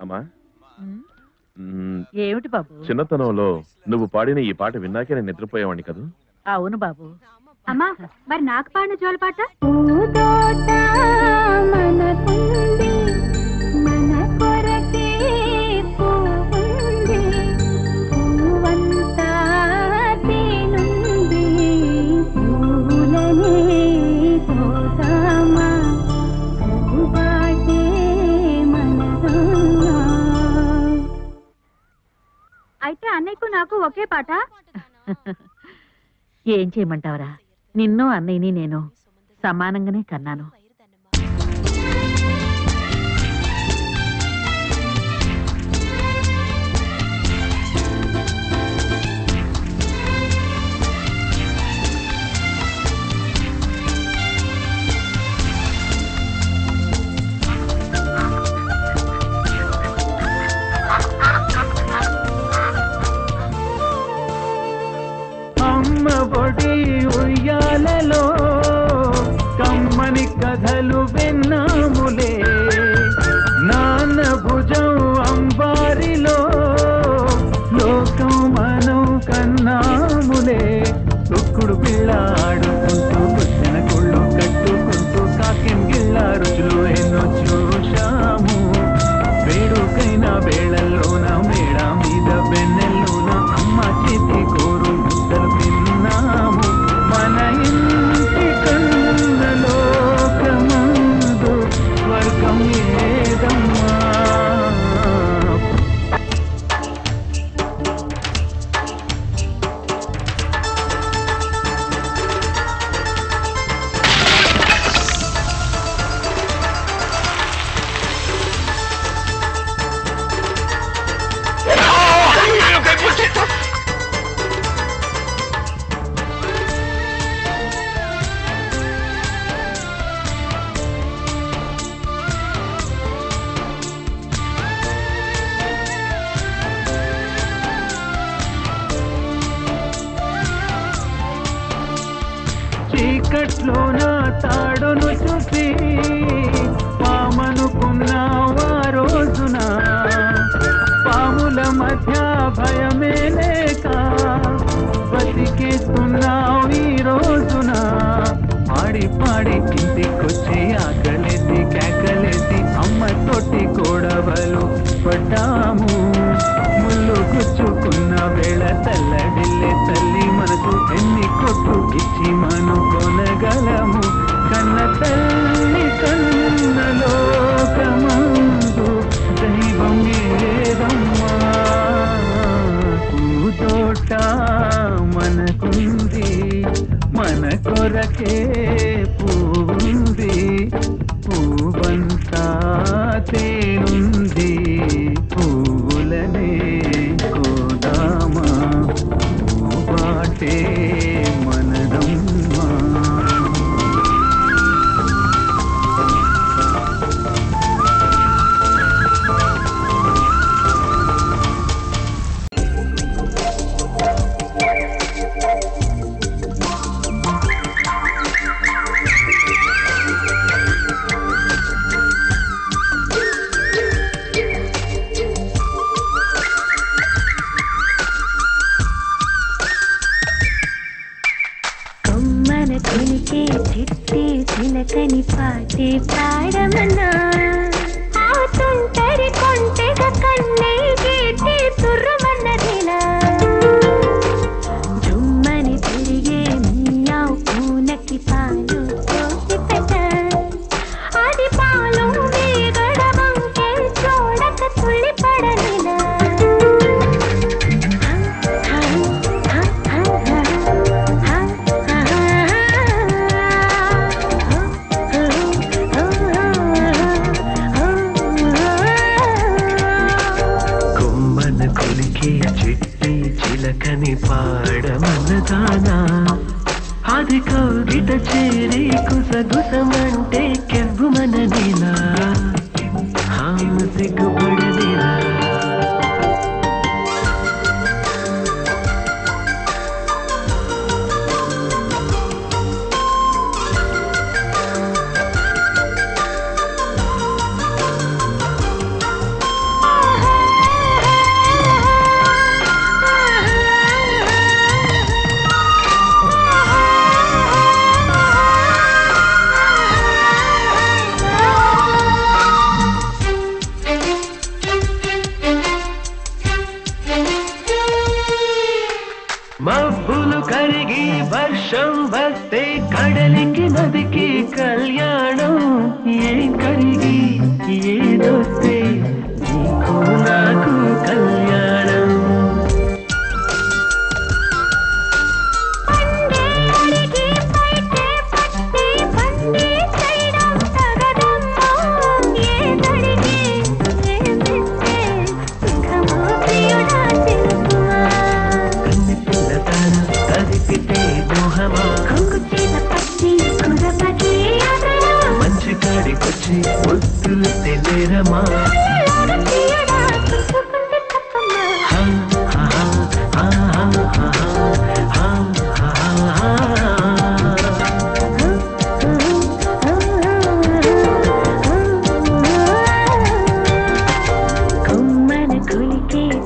అమ్మా. ఏమిటి బాబు? చిన్నతనంలో నువ్వు పాడిన ఈ పాట విన్నాకే నేను నిద్రపోయేవాడిని కదా? అవును బాబు. అమ్మా మరి నాకు పాడిన జోలపాట అయితే అన్నయ్యకు నాకు ఒకే పాట? ఏం చేయమంటావురా? నిన్ను అన్నయ్యని నేను సమానంగానే కన్నాను. regalo. చీకట్లోన తాడును చూసి పామనుకున్నావా రోజున? పాముల మధ్య భయమే లేక బతికేస్తున్నావు ఈ రోజున. పాడి పాడి ఇంటికొచ్చి ఆకలేసి కేకలేసి అమ్మ తోటి గొడవలు పడ్డాము. ముళ్ళు గుచ్చుకున్న వేళ తల్లడిల్లే తల్లి మనకు ఎన్ని కొట్టు ఇచ్చి మనం. పలకని పాడమన్నదానా? అది కౌగిట చేరి కుసగుసమంటే కెవ్వుమనదినా హాము సిగ్గుపడదినా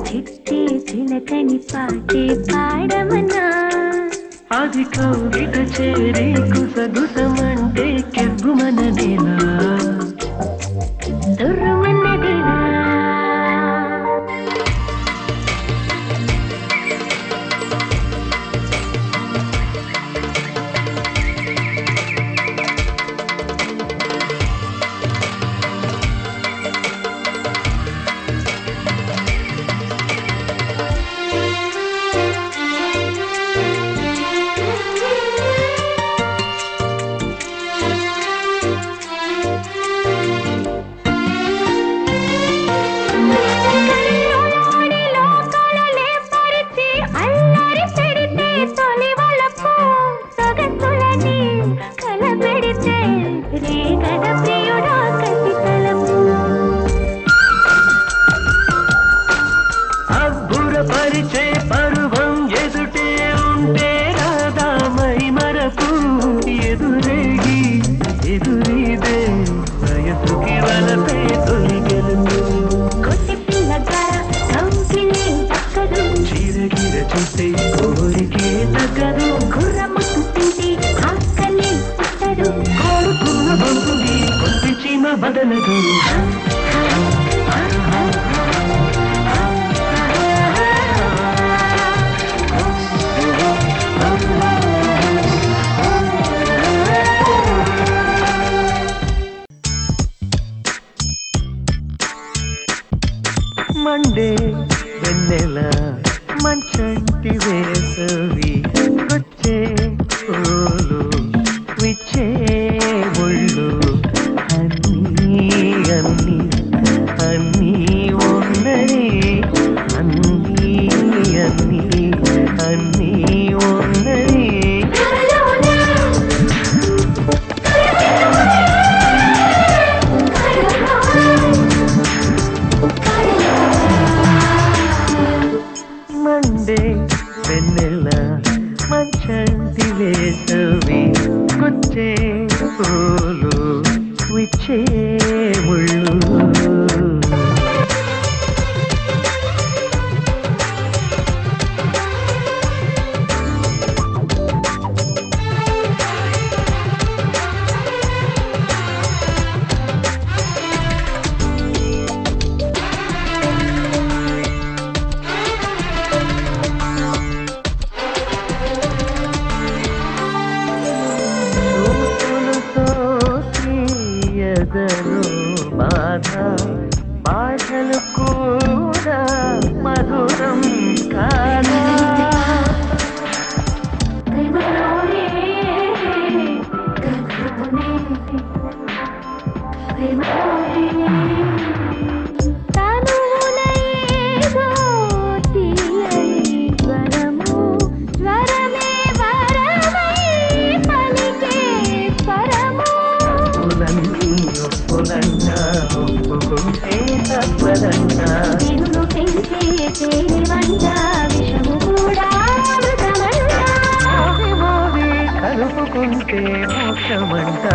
చిట్టి చిలకని పాటే పాడమనా? అది కౌగిట చేరి కుసగుసమంటే కెగ్గుమనదేనా దొర్రుమన్నదేనా మండే వెన్నెల మంచంటి వేసవి వచ్చే ఓలో గుండె వెన్నెల మంచంటి వేసవి గుచ్చే పూలు విచ్చే ముళ్ళు. వదలు బాధ. బాధలు కూడా మధురం కాదా. తప్పదన్నా ఒప్పుకుంటే తప్పదన్నా వెలుగు పెంచే చేరివంట విషము కూడా కలుపుకుంటే మోక్షమంట.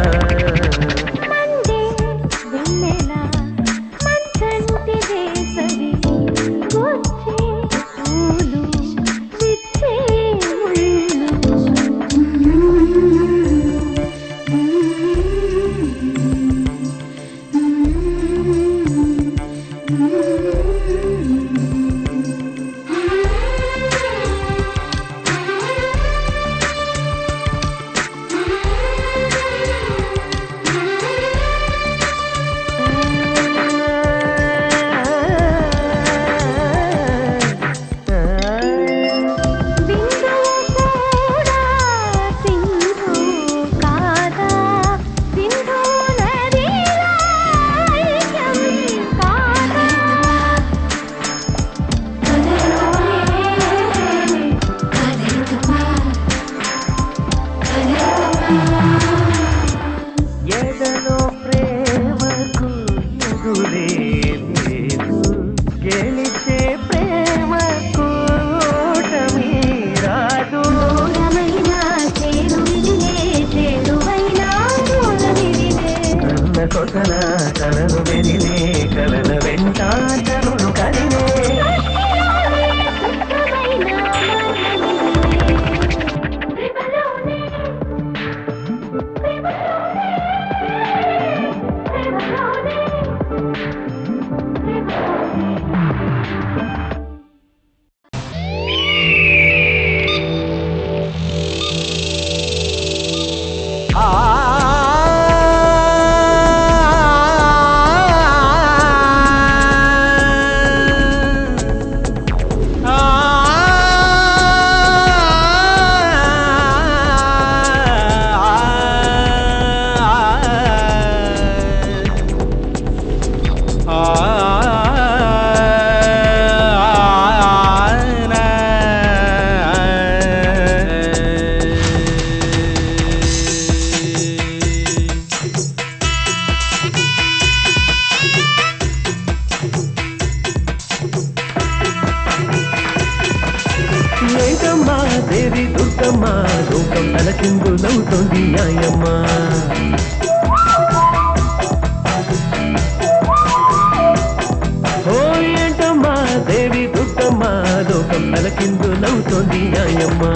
తలకిందులవుతోంది న్యాయమ్మా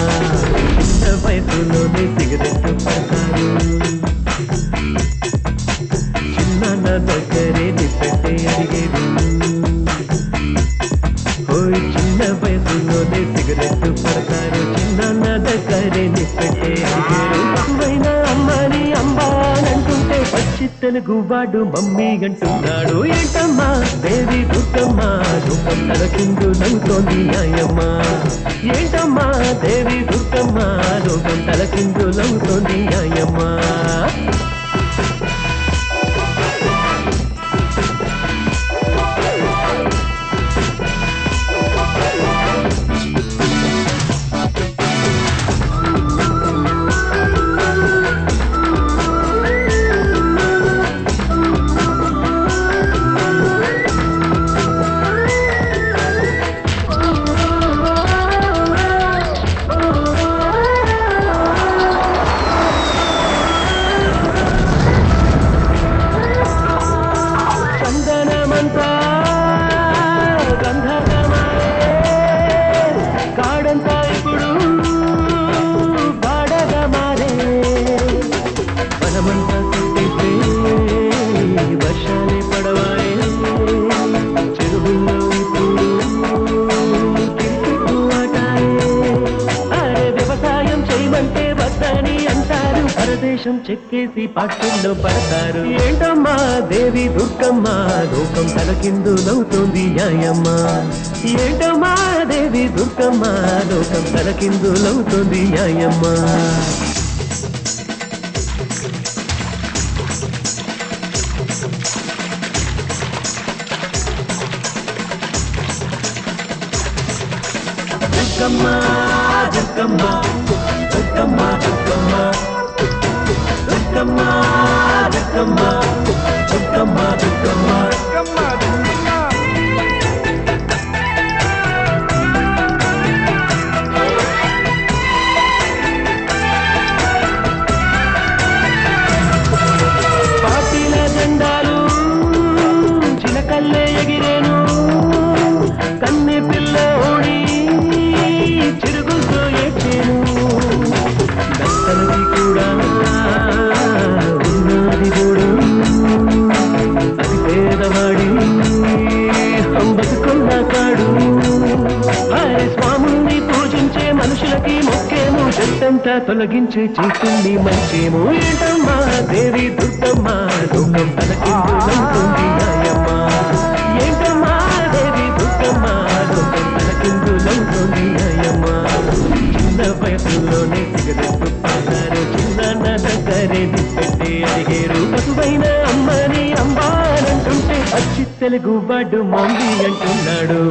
చిన్న వయసులోనే సిగరెట్ పడతారు. చిన్న దగ్గరే నిప్పెట్టే అడిగేది. ఓయ్ చిన్న వయసులోనే సిగరెట్ పడతారు. చిన్న దగ్గరే నిప్పెట్టే అడిగారు పశువైన అమ్మని అంబానంటుంటే పచ్చి తెలుగు వాడు మమ్మీ అంటున్నాడు. ఏంటమ్మా దేవి దుర్గమ్మ రూపం తలకిందు నవ్వుతోంది న్యాయమ్మా నవ్వుతోంది చెక్కేసి పాటల్లో పడతారు. ఏంటమ్మా దేవి దుర్గమ్మ? లోకం తలకిందు నవ్వుతోంది యాయమ్మ ఏంటమ్మా దేవి దుర్గమ్మ? లోకం తలకిందు నవ్వుతోంది యాయమ్మ దుర్గమ్మ దుర్గమ్మ దుర్గమ్మ దుర్గమ్మ. చుట్టమ్మా చుట్టమ్మా చుట్టమ్మా చుట్టమ్మా ఏంటమ్మా దేవి లోకం తలకిందులంటుంది ఆయమ్మా ఏంటమ్మా దేవి దుర్గమ్మ లోకం తలకిందులంటుంది న్యాయమ్మ చిన్న వయసులోనే సిగరెట్టు పాడారు చిన్న దగ్గరే నిప్పెట్టి అడిగేరు పసువైన అమ్మని అమ్మానంటుంటే అచ్చి తెలుగు వాడు మాంది అంటున్నాడు.